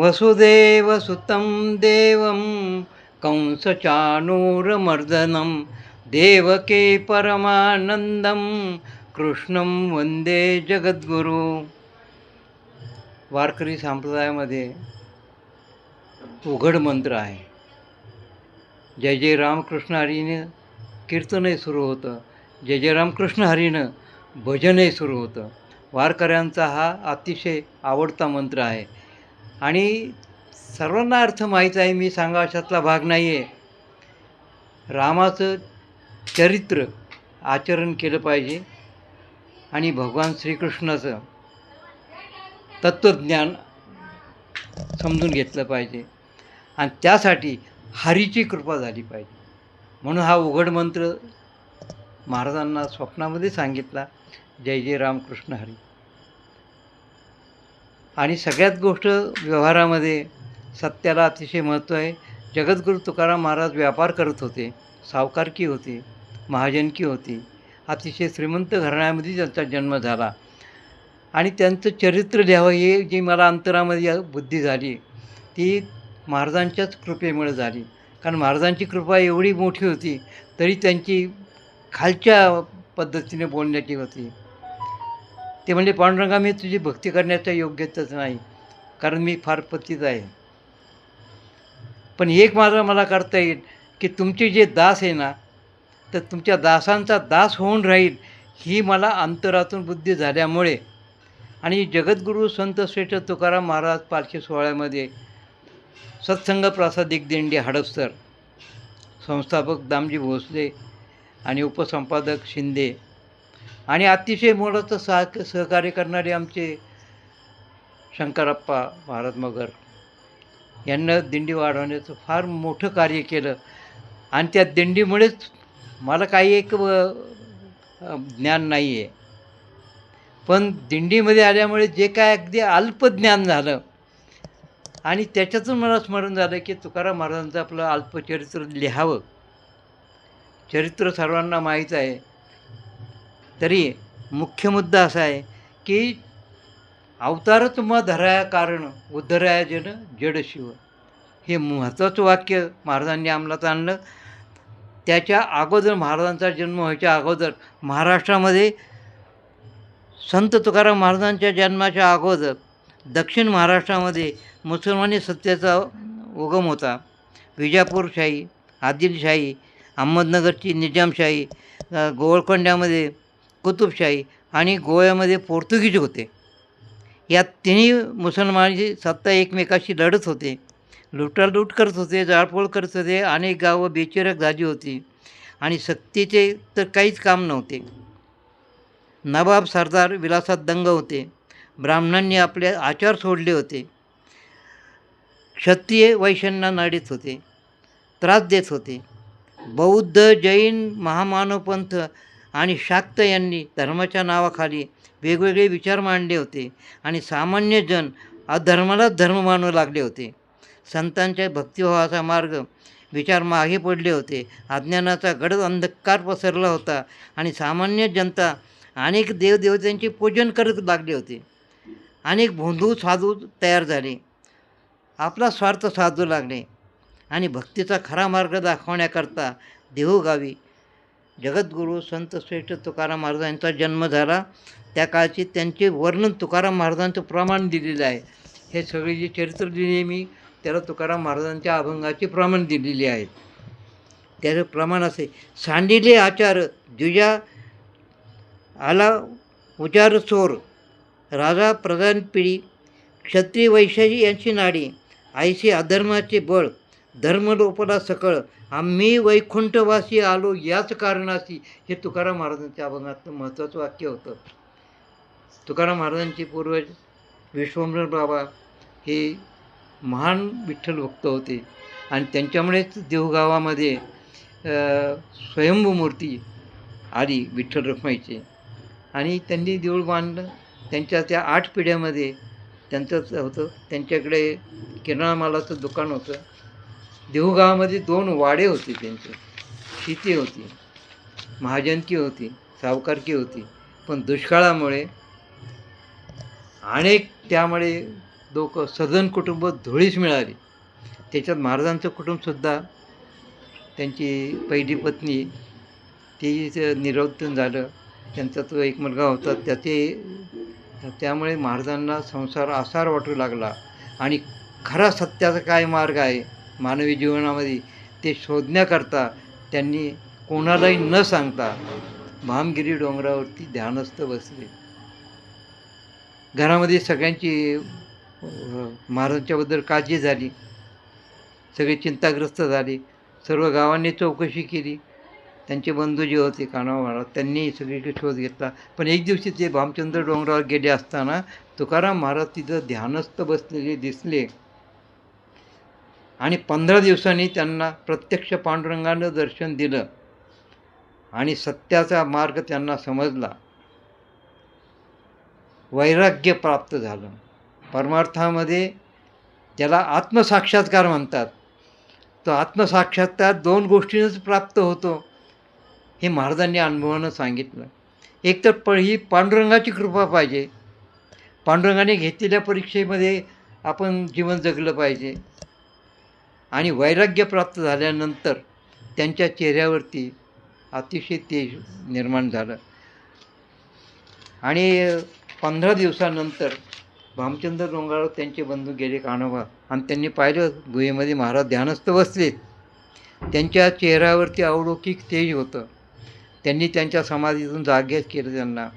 वसुदेवसुतं देवं कंसचाणूरमर्दनं देवके परमानंदं कृष्णं वंदे जगद्गुरु। वारकरी संप्रदायामध्ये उघड मंत्र आहे. जय जय रामकृष्ण हरीनं कीर्तनही सुरू होतं. जय जय रामकृष्ण हरीनं भजनही सुरू होतं. वारकऱ्यांचा हा अतिशय आवडता मंत्र आहे. आणि सर्वांना अर्थ माहीत आहे मी सांगा अशातला भाग नाही आहे रामाचं चरित्र आचरण केलं पाहिजे आणि भगवान श्रीकृष्णाचं तत्त्वज्ञान समजून घेतलं पाहिजे. आणि त्यासाठी हरीची कृपा झाली पाहिजे. म्हणून हा उघड मंत्र महाराजांना स्वप्नामध्ये सांगितला जय जय रामकृष्ण हरी. आणि सगळ्यात गोष्ट व्यवहारामध्ये सत्याला अतिशय महत्त्व आहे. जगद्गुरू तुकाराम महाराज व्यापार करत होते सावकारकी होती महाजनकी होती. अतिशय श्रीमंत घराण्यामध्ये त्यांचा जन्म झाला. आणि त्यांचं चरित्र लिहावं हे जी मला अंतरामध्ये बुद्धी झाली ती महाराजांच्याच कृपेमुळे झाली. कारण महाराजांची कृपा एवढी मोठी होती तरी त्यांची खालच्या पद्धतीने बोलण्याची होती. ते म्हणजे पांडुरंगा मी तुझी भक्ती करण्याच्या योग्यताच नाही. कारण मी फार पतित आहे. पण एक माझं मला करता येईल की तुमचे जे दास आहे ना तर तुमच्या दासांचा दास होऊन राहील ही मला अंतरातून बुद्धी झाल्यामुळे. आणि जगद्गुरू संत श्रेष्ठ तुकाराम महाराज पालखी सोहळ्यामध्ये सत्संग प्रासादिक दिंडी हडपसर संस्थापक दामजी भोसले आणि उपसंपादक शिंदे आणि अतिशय मोलाचं सह सहकार्य करणारे आमचे शंकरप्पा महाराज मगर यांना दिंडी वाढवण्याचं फार मोठं कार्य केलं. आणि त्या दिंडीमुळेच मला काही एक ज्ञान नाही आहे पण दिंडीमध्ये आल्यामुळे जे काय अगदी अल्प ज्ञान झालं आणि त्याच्यातून मला स्मरण झालं की तुकाराम महाराजांचं आपलं अल्पचरित्र लिहावं. चरित्र सर्वांना माहीत आहे. तरी मुख्य मुद्दा असा आहे की अवतार तुम्हा धराया कारण उद्धराया जन जड शिव. हे महत्त्वाचं वाक्य महाराजांनी अंमलात आणलं. त्याच्या अगोदर महाराजांचा जन्म व्हायच्या अगोदर महाराष्ट्रामध्ये संत तुकाराम महाराजांच्या जन्माच्या अगोदर दक्षिण महाराष्ट्रामध्ये मुसलमानी सत्तेचा उगम होता. विजापूरशाही आदिलशाही अहमदनगरची निजामशाही अ, गोवळकोंड्यामध्ये कुतुबशाही आणि गोव्यामध्ये पोर्तुगीज होते. या तिन्ही मुसलमानाची सत्ता एकमेकाशी लढत होते. लुटालूट करत होते जाळपोळ करत होते अनेक गावं बेचिरक झाली होती आणि सक्तीचे तर काहीच काम नव्हते. नवाब सरदार विलासात दंग होते. ब्राह्मणांनी आपले आचार सोडले होते. क्षत्रिय वैश्यांना नाडीत होते. त्रास देत होते. बौद्ध जैन महामानवपंथ आणि शाक्त यांनी धर्माच्या नावाखाली वेगवेगळे विचार मांडले होते आणि सामान्य जन अधर्मालाच धर्म मानू लागले होते. संतांच्या भक्तिभावाचा मार्ग विचार मागे पडले होते. अज्ञानाचा गडद अंधकार पसरला होता आणि सामान्य जनता अनेक देवदेवतांचे पूजन करत लागले होते. अनेक भोंदू साधू तयार झाले. आपला स्वार्थ साधू लागले आणि भक्तीचा खरा मार्ग दाखवण्याकरता देहूगावी जगद्गुरू संत श्रेष्ठ तुकाराम महाराजांचा जन्म झाला. त्या काळची त्यांचे वर्णन तुकाराम महाराजांचं प्रमाण दिलेलं आहे. हे सगळे जे चरित्र दिले मी. त्याला तुकाराम महाराजांच्या अभंगाचे प्रमाण दिलेले आहेत त्याचं प्रमाण असे सांडिले आचार जुजा आला उचार चोर राजा प्रधान पिढी क्षत्रिय वैशाही यांची नाडी आईशी अधर्माचे बळ धर्मलोपला सकळ. आम्ही वैकुंठवासी आलो याच कारणाशी. हे तुकाराम महाराजांच्या अभंगातलं महत्त्वाचं वाक्य होतं. तुकाराम महाराजांचे पूर्वज विश्वंभर बाबा हे महान विठ्ठल भक्त होते. आणि त्यांच्यामुळेच देवगावामध्ये अ, स्वयंभू मूर्ती आली विठ्ठल रखमाईची आणि त्यांनी देऊळ बांधलं. त्यांच्या त्या आठ पिढ्यामध्ये त्यांचंच होतं. त्यांच्याकडे किराणामालाचं दुकान होतं. देहूगावामध्ये दोन वाडे होते त्यांचे. शेती होती महाजनकी होती सावकारकी होती. पण दुष्काळामुळे अनेक त्यामुळे लोक सदन कुटुंब धुळीस मिळाली. त्याच्यात महाराजांचं कुटुंबसुद्धा त्यांची पहिली पत्नी ती निरोधन झालं त्यांचा तो एक मुलगा होता त्याचे त्यामुळे महाराजांना संसार आसार वाटू लागला. आणि खरा सत्याचा काय मार्ग आहे? मानवी जीवनामध्ये ते शोधण्याकरता त्यांनी कोणालाही न सांगता भामगिरी डोंगरावरती ध्यानस्थ बसले. घरामध्ये सगळ्यांची महाराजांच्याबद्दल काळजी झाली. सगळे चिंताग्रस्त झाले. सर्व गावांनी चौकशी केली. त्यांचे बंधू जे होते कानावाडा महाराज त्यांनी सगळीकडे शोध घेतला. पण एक दिवशी ते भामचंद्र डोंगरावर गेले असताना तुकाराम महाराज तिथं ध्यानस्थ बसलेले दिसले. आणि पंधरा दिवसांनी त्यांना प्रत्यक्ष पांडुरंगानं दर्शन दिलं. आणि सत्याचा मार्ग त्यांना समजला. वैराग्य प्राप्त झालं. परमार्थामध्ये ज्याला आत्मसाक्षात्कार म्हणतात तो आत्मसाक्षात्कार दोन गोष्टींच प्राप्त होतो हे महाराजांनी अनुभवानं सांगितलं. एक तर प ही पांडुरंगाची कृपा पाहिजे. पांडुरंगाने घेतलेल्या परीक्षेमध्ये आपण जीवन जगलं पाहिजे. आणि वैराग्य प्राप्त झाल्यानंतर त्यांच्या चेहऱ्यावरती अतिशय तेज निर्माण झालं. आणि पंधरा दिवसानंतर भामचंद्र डोंगरावर त्यांचे बंधू गेले कानोबा आणि त्यांनी पाहिलं गुहेमध्ये महाराज ध्यानस्थ बसलेत त्यांच्या चेहऱ्यावरती अवलौकिक तेज होतं. त्यांनी त्यांच्या समाधीतून जागेच केलं त्यांना.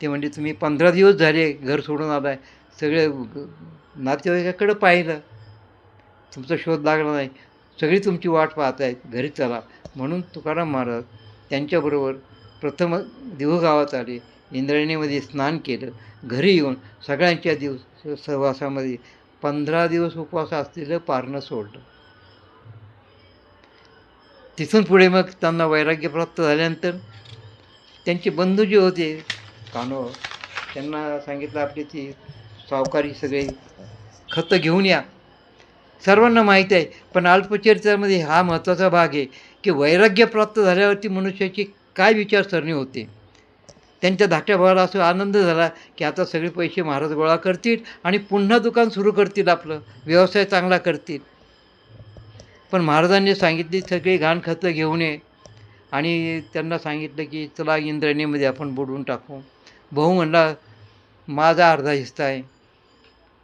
ते म्हणजे तुम्ही पंधरा दिवस झाले घर सोडून आलाय. सगळे नातेवाईकाकडं पाहिलं. तुमचा शोध लागला नाही. सगळी तुमची वाट पाहत आहेत घरी चला. म्हणून तुकाराम महाराज त्यांच्याबरोबर प्रथम देहूगावात आले. इंद्रायणीमध्ये स्नान केलं. घरी येऊन सगळ्यांच्या दिवस सहवासामध्ये पंधरा दिवस उपवास असलेलं पारणं सोडलं. तिथून पुढे मग त्यांना वैराग्य प्राप्त झाल्यानंतर त्यांचे बंधू जे होते कानो त्यांना सांगितलं आपली ती सावकारी सगळे खतं घेऊन या. सर्वांना माहीत आहे पण अल्पचरित्रामध्ये हा महत्त्वाचा भाग आहे की वैराग्य प्राप्त झाल्यावरती मनुष्याची काय विचारसरणी होते? त्यांच्या धाकट्या भावाला असं आनंद झाला की आता सगळे पैसे महाराज गोळा करतील आणि पुन्हा दुकान सुरू करतील आपलं व्यवसाय चांगला करतील. पण महाराजांनी सांगितली सगळी घाण खतं घेऊन ये. आणि त्यांना सांगितलं की चला इंद्रायणीमध्ये आपण बुडवून टाकू. भाऊ म्हणला माझा अर्धा हिस्सा आहे.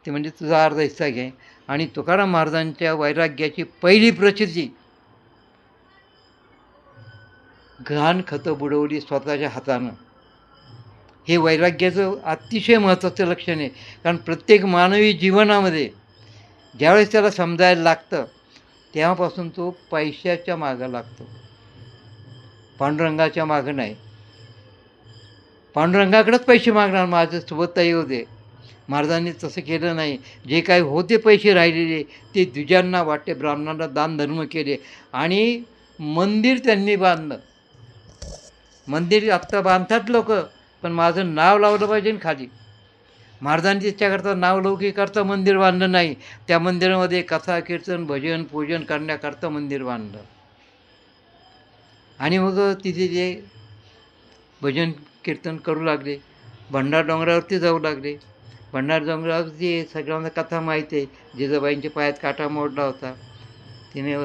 ते म्हणजे तुझा अर्धा हिस्सा घे. आणि तुकाराम महाराजांच्या वैराग्याची पहिली प्रचिती घाण खतं बुडवली स्वतःच्या हातानं. हे वैराग्याचं अतिशय महत्त्वाचं लक्षण आहे. कारण प्रत्येक मानवी जीवनामध्ये ज्यावेळेस त्याला समजायला लागतं तेव्हापासून तो पैशाच्या मागं लागतो. पांडुरंगाच्या मागं नाही. पांडुरंगाकडेच पैसे मागणार माझं सोबतही होते. महाराजांनी तसं केलं नाही. जे काही होते पैसे राहिलेले ते द्विजांना वाटते ब्राह्मणांना दान धर्म केले. आणि मंदिर त्यांनी बांधलं. मंदिर आत्ता बांधतात लोक पण माझं नाव लावलं पाहिजे ना खाली. महाराजांनी त्याच्याकरता नाव लौकिककरता मंदिर बांधलं नाही. त्या मंदिरामध्ये कथा कीर्तन भजन पूजन करण्याकरता मंदिर बांधलं. आणि मग तिथे जे भजन कीर्तन करू लागले. भंडार डोंगरावरती जाऊ लागले. भंडार डोंगरावरती सगळ्यांना कथा माहीत आहे. जिजाबाईंच्या पायात काटा मोडला होता. तिने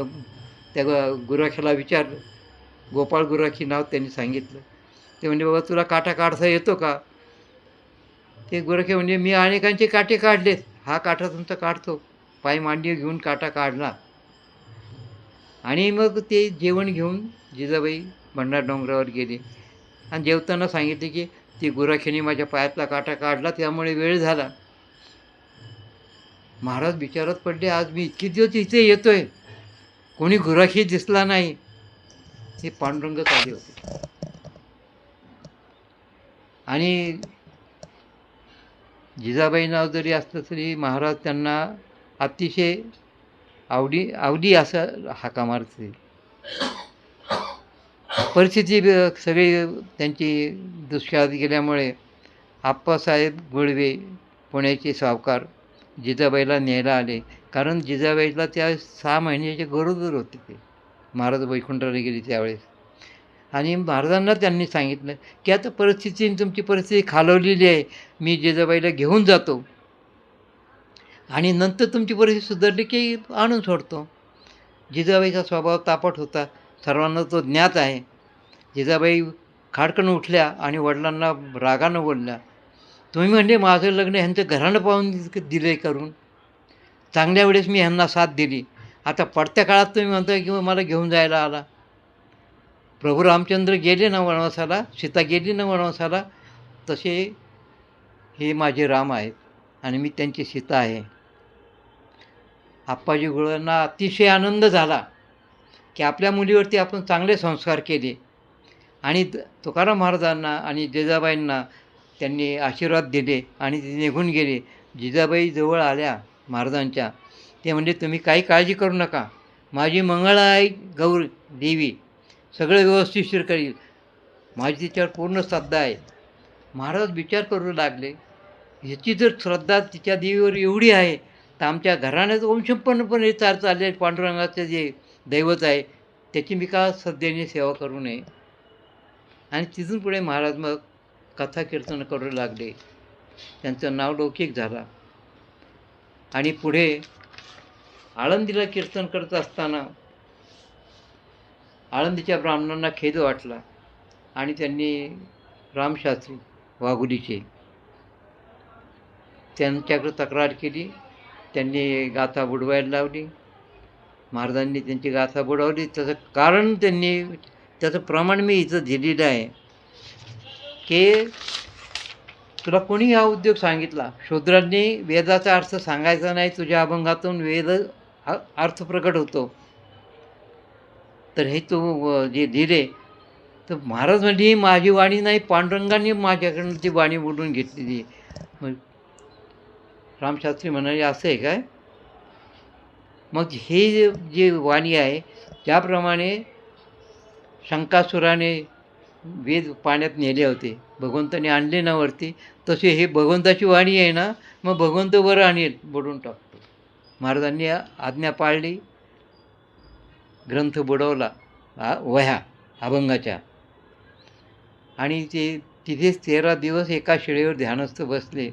त्या गुराख्याला विचारलं गोपाळ गुराखी नाव त्यांनी सांगितलं. ते म्हणजे बाबा तुला काटा काढता येतो का? ते गुराखे म्हणजे मी अनेकांचे काटे काढलेत. हा काटा तुमचा काढतो. पाय मांडी घेऊन काटा काढला आणि मग ते जेवण घेऊन जिजाबाई भंडार डोंगरावर गेले. आणि जेवताना सांगितले की ती गुराखीने माझ्या पायातला काटा काढला त्यामुळे वेळ झाला. महाराज विचारत पडले आज मी इतके दिवस इथे येतोय. कोणी गुराखी दिसला नाही. हे पांडुरंगच आले होते. आणि जिजाबाई नाव जरी असलं तरी महाराज त्यांना अतिशय आवडी आवडी असं हाका मारते परिस्थिती सगळी त्यांची दुष्काळात गेल्यामुळे आप्पासाहेब गुळवे पुण्याचे सावकार जिजाबाईला न्यायला आले. कारण जिजाबाईला त्या सहा महिन्याचे गरोदर होते ते. महाराज वैकुंठाला गेले त्यावेळेस. आणि महाराजांना त्यांनी सांगितलं की आता परिस्थिती तुमची परिस्थिती खालवलेली आहे. मी जिजाबाईला घेऊन जातो. आणि नंतर तुमची परिस्थिती सुधारली की आणून सोडतो. जिजाबाईचा स्वभाव तापट होता. सर्वांना तो ज्ञात आहे. जिजाबाई खाडकन उठल्या आणि वडिलांना रागानं बोलल्या तुम्ही म्हणजे माझं लग्न ह्यांचं घरानं पाहून दिले करून? चांगल्या वेळेस मी ह्यांना साथ दिली. आता पडत्या काळात तुम्ही म्हणता की मला घेऊन जायला आला. प्रभू रामचंद्र गेले ना वनवासाला? सीता गेली ना वनवासाला? तसे हे माझे राम आहेत आणि मी त्यांची सीता आहे. आप्पाजी गुळांना अतिशय आनंद झाला. की आपल्या मुलीवरती आपण चांगले संस्कार केले. आणि तुकाराम महाराजांना आणि जिजाबाईंना त्यांनी आशीर्वाद दिले आणि ते निघून गेले. जिजाबाई जवळ आल्या महाराजांच्या. ते म्हणजे तुम्ही काही काळजी करू नका. माझी मंगळा आई गौर देवी. सगळं व्यवस्थितशीर करील. माझी तिच्यावर पूर्ण श्रद्धा आहे. महाराज विचार करू लागले. ह्याची जर श्रद्धा तिच्या देवीवर एवढी आहे तर आमच्या घराण्यात वंशपणपणे चार चालले पांडुरंगाचे जे दैवत आहे त्याची मी का श्रद्धेने सेवा करू नये? आणि तिथून पुढे महाराज मग कथा कीर्तन करू लागले. त्यांचं नाव लौकिक झाला. आणि पुढे आळंदीला कीर्तन करत असताना आळंदीच्या ब्राह्मणांना खेद वाटला आणि त्यांनी रामशास्त्री वाघुलीचे त्यांच्याकडे तक्रार केली. त्यांनी गाथा बुडवायला लावली. महाराजांनी त्यांची गाथा बुडवली. त्याचं कारण त्यांनी त्याचं प्रमाण मी इथं दिलेलं आहे. की तुला कोणी हा उद्योग सांगितला? शूद्रांनी वेदाचा अर्थ सांगायचा नाही. तुझ्या अभंगातून वेद हा अर्थ प्रकट होतो. तर हे तू जे दिले तर महाराज म्हणजे माझी वाणी नाही पांडुरंगाने माझ्याकडून ती वाणी बोलून घेतलेली मग रामशास्त्री म्हणाले असं आहे काय? मग हे जे वाणी आहे त्याप्रमाणे शंकासुराने वेद पाण्यात नेले होते. भगवंताने आणले ना वरती. तसे हे भगवंताची वाणी आहे ना मग भगवंत वर आणेल बुडून टाकतो. महाराजांनी आज्ञा पाळली. ग्रंथ बुडवला. आ वह्या अभंगाच्या. आणि ते तिथेच तेरा दिवस एका शिळेवर ध्यानस्थ बसले.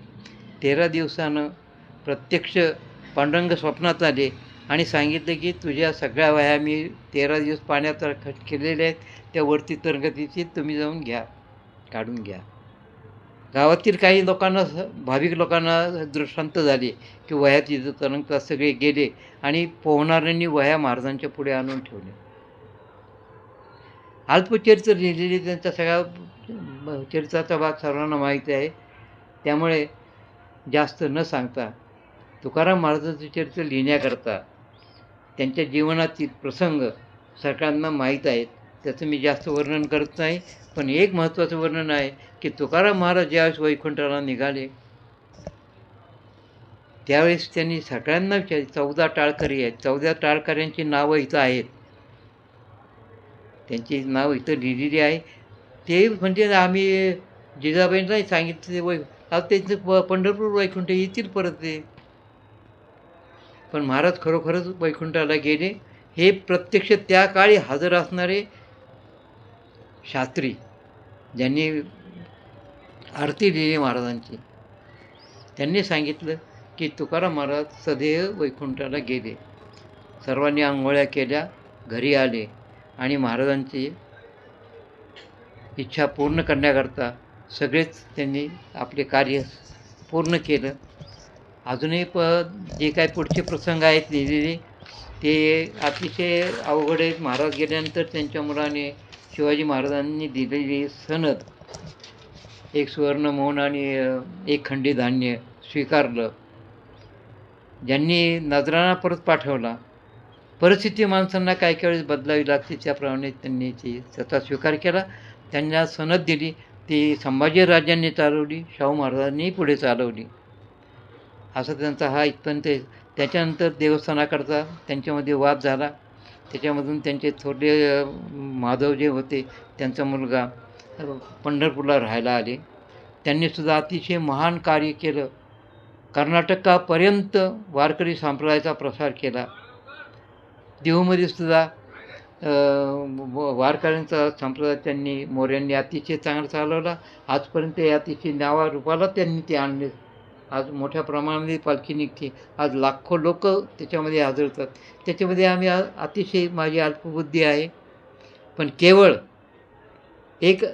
तेरा दिवसानं प्रत्यक्ष पांडुरंग स्वप्नात आले. आणि सांगितलं की तुझ्या सगळ्या वह्या मी तेरा दिवस पाण्यात खट केलेल्या आहेत त्या वरती तरंगतीची तुम्ही जाऊन घ्या काढून घ्या. गावातील काही लोकांना भाविक लोकांना दृष्टांत झाले की वह्या तिथं तरंगतात सगळे गेले आणि पोहणाऱ्यांनी वह्या महाराजांच्या पुढे आणून ठेवल्या अल्पचरित्र लिहिलेली त्यांचा सगळा चरित्राचा भाग सर्वांना माहिती आहे. त्यामुळे जास्त न सांगता तुकाराम महाराजांचं चरित्र लिहिण्याकरता त्यांच्या जीवनातील प्रसंग सगळ्यांना माहीत आहेत. त्याचं मी जास्त वर्णन करत नाही पण एक महत्त्वाचं वर्णन आहे की तुकाराम महाराज ज्यावेळेस वैकुंठाला निघाले. त्यावेळेस त्यांनी सगळ्यांना विचार चौदा टाळकरी आहेत. चौदा टाळकऱ्यांची नावं इथं आहेत. त्यांची नाव इथं लिहिलेली आहे. ते म्हणजे आम्ही जिजाबाईंनाही सांगितले वै आता त्यांचं प पंढरपूर वैकुंठ येतील परत ते. पण महाराज खरोखरच वैकुंठाला गेले. हे प्रत्यक्ष त्या काळी हजर असणारे शास्त्री ज्यांनी आरती लिहिली महाराजांची. त्यांनी सांगितलं की तुकाराम महाराज सदैव वैकुंठाला गेले. सर्वांनी आंघोळ्या केल्या घरी आले आणि महाराजांची इच्छा पूर्ण करण्याकरता सगळेच त्यांनी आपले कार्य पूर्ण केलं. अजूनही प जे काय पुढचे प्रसंग आहेत लिहिलेले ते अतिशय अवघड आहेत. महाराज गेल्यानंतर त्यांच्या मुलाने शिवाजी महाराजांनी दिलेली सनद एक सुवर्ण मोहन आणि एक खंडी धान्य स्वीकारलं. ज्यांनी नजराना परत पाठवला परिस्थिती माणसांना काय काय वेळेस बदलावी लागते. त्याप्रमाणे त्यांनी ती स्वतः स्वीकार केला. त्यांना सनद दिली. ती संभाजी राजांनी चालवली शाहू महाराजांनी पुढे चालवली. असा त्यांचा हा इथपर्यंत आहे. त्याच्यानंतर देवस्थानाकडचा त्यांच्यामध्ये वाद झाला. त्याच्यामधून त्यांचे थोडे माधव जे होते त्यांचा मुलगा पंढरपूरला राहायला आले. त्यांनीसुद्धा अतिशय महान कार्य केलं. कर्नाटकापर्यंत वारकरी संप्रदायाचा प्रसार केला. देहूमध्ये सुद्धा व- वारकऱ्यांचा संप्रदाय त्यांनी मोऱ्यांनी अतिशय चांगला चालवला. आजपर्यंत या अतिशय नावारूपाला त्यांनी ते आणले. आज मोठ्या प्रमाणामध्ये पालखी निघते. आज लाखो लोक त्याच्यामध्ये हजर होतात त्याच्यामध्ये आम्ही अतिशय माझी अल्पबुद्धी आहे. पण केवळ एक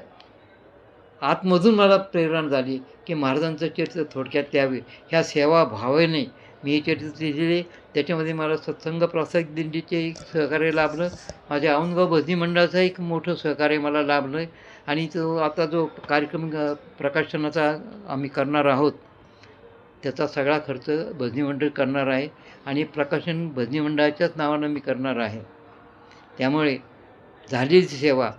आतमधून मला प्रेरणा झाली की महाराजांचं चरित्र थोडक्यात द्यावे. ह्या सेवा भावेने मी हे चरित्र लिहिले. त्याच्यामध्ये मला सत्संग प्रासादिक दिंडीचे एक सहकार्य लाभलं. माझ्या औंदगाव भजनी मंडळाचं एक मोठं सहकार्य मला लाभलं आहे आणि तो आता जो कार्यक्रम प्रकाशनाचा आम्ही करणार आहोत त्याचा सगळा खर्च भजनी मंडळ करणार आहे आणि प्रकाशन भजनी मंडळाच्याच नावानं मी करणार आहे. त्यामुळे झालेली सेवा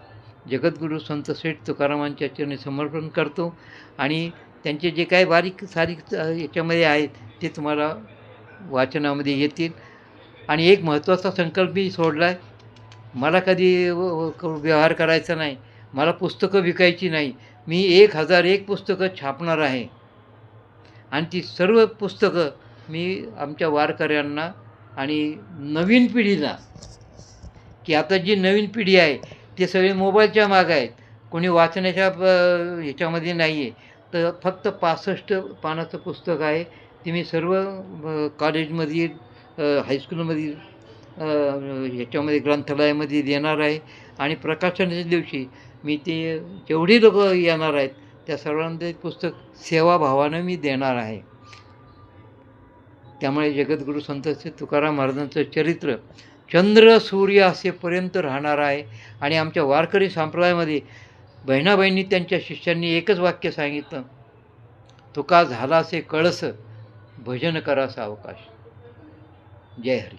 जगद्गुरू संत सेठ तुकारामांच्या चरणी समर्पण करतो आणि त्यांचे जे काही बारीक सारीक याच्यामध्ये आहेत ते तुम्हाला वाचनामध्ये येतील. आणि एक महत्त्वाचा संकल्प मी सोडला आहे मला कधी व- व्यवहार करायचा नाही मला पुस्तकं विकायची नाही मी एक हजार एक पुस्तकं छापणार आहे. आणि ती सर्व पुस्तकं मी आमच्या वारकऱ्यांना आणि नवीन पिढीला की आता जी नवीन पिढी आहे ते सगळे मोबाईलच्या मागं आहेत. कोणी वाचण्याच्या ह्याच्यामध्ये नाही आहे तर फक्त पासष्ट पानाचं पुस्तक आहे. ते मी सर्व कॉलेजमध्ये कॉलेजमधील हायस्कूलमधील ह्याच्यामध्ये ग्रंथालयामध्ये देणार आहे. आणि प्रकाशनाच्या दिवशी मी ते जेवढी लोक येणार आहेत त्या सर्वांना ते पुस्तक सेवाभावानं मी देणार आहे. त्यामुळे जगद्गुरू संत श्री तुकाराम महाराजांचं चरित्र चंद्र सूर्य असेपर्यंत राहणार आहे. आणि आमच्या वारकरी संप्रदायामध्ये बहिणाबाईंनी त्यांच्या शिष्यांनी एकच वाक्य सांगितलं तुका झाला असे कळस भजन करा अवकाश. जय हरी.